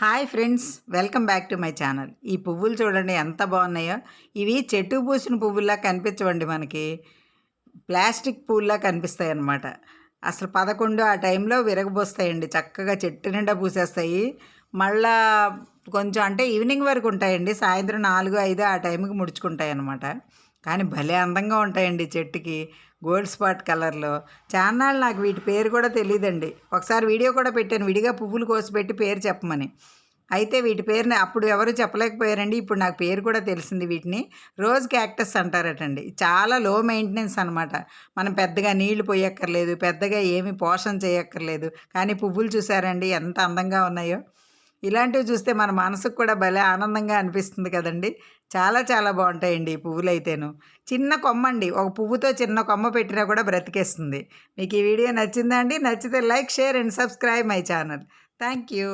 Hi friends welcome back to my channel. ఈ పువ్వులు చూడండి ఎంత బాగున్నాయో. ఇవి చెట్టు పూసిన పువ్వుల్లా కనిపించవండి మనకి. ప్లాస్టిక్ పువ్వుల్లా కనిపిస్తాయి అన్నమాట అసలు పదకొండు ఆ టైంలో విరగబోస్తాయండి. చక్కగా చెట్టు నిండా పూసేస్తాయి. మళ్ళా కొంచెం అంటే ఈవినింగ్ వరకు ఉంటాయండి. సాయంత్రం నాలుగు ఐదు ఆ టైంకి ముడుచుకుంటాయి అన్నమాట కానీ భలే అందంగా ఉంటాయండి చెట్టుకి. గోల్డ్ స్పాట్ కలర్లో. చాన్నాళ్ళు నాకు వీటి పేరు కూడా తెలియదండి ఒకసారి వీడియో కూడా పెట్టాను. విడిగా పువ్వులు కోసి పెట్టి పేరు చెప్పమని. అయితే వీటి పేరుని అప్పుడు ఎవరు చెప్పలేకపోయారండి. ఇప్పుడు నాకు పేరు కూడా తెలిసింది వీటిని. రోజ్ క్యాక్టస్ అంటారటండి. చాలా లో మెయింటెనెన్స్ అనమాట మనం పెద్దగా నీళ్ళు పోయక్కర్లేదు పెద్దగా ఏమి పోషణ చేయక్కర్లేదు. కానీ పువ్వులు చూసారండి ఎంత అందంగా ఉన్నాయో. ఇలాంటివి చూస్తే మన మనసుకు కూడా భలే ఆనందంగా అనిపిస్తుంది కదండి. చాలా చాలా బాగుంటాయండి ఈ పువ్వులు అయితేను చిన్న కొమ్మ అండి ఒక పువ్వుతో చిన్న కొమ్మ పెట్టినా కూడా బ్రతికేస్తుంది. మీకు ఈ వీడియో నచ్చిందా అండి? నచ్చితే like share and subscribe my channel. Thank you